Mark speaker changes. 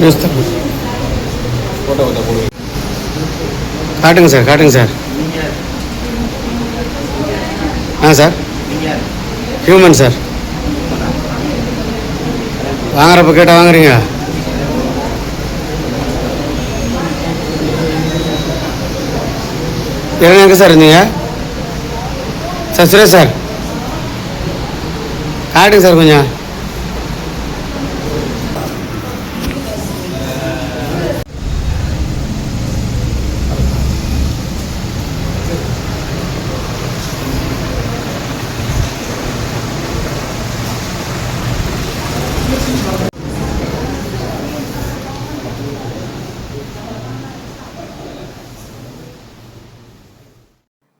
Speaker 1: வந்து
Speaker 2: காட்டுங்க சார் காட்டுங்க சார். ஆ சார். Human sir. வாங்குறப்ப கேட்டால் வாங்குறீங்க என்ன எங்கே சார் இருந்தீங்க? Sir Suresh sir. காட்டுங்க சார் கொஞ்சம்.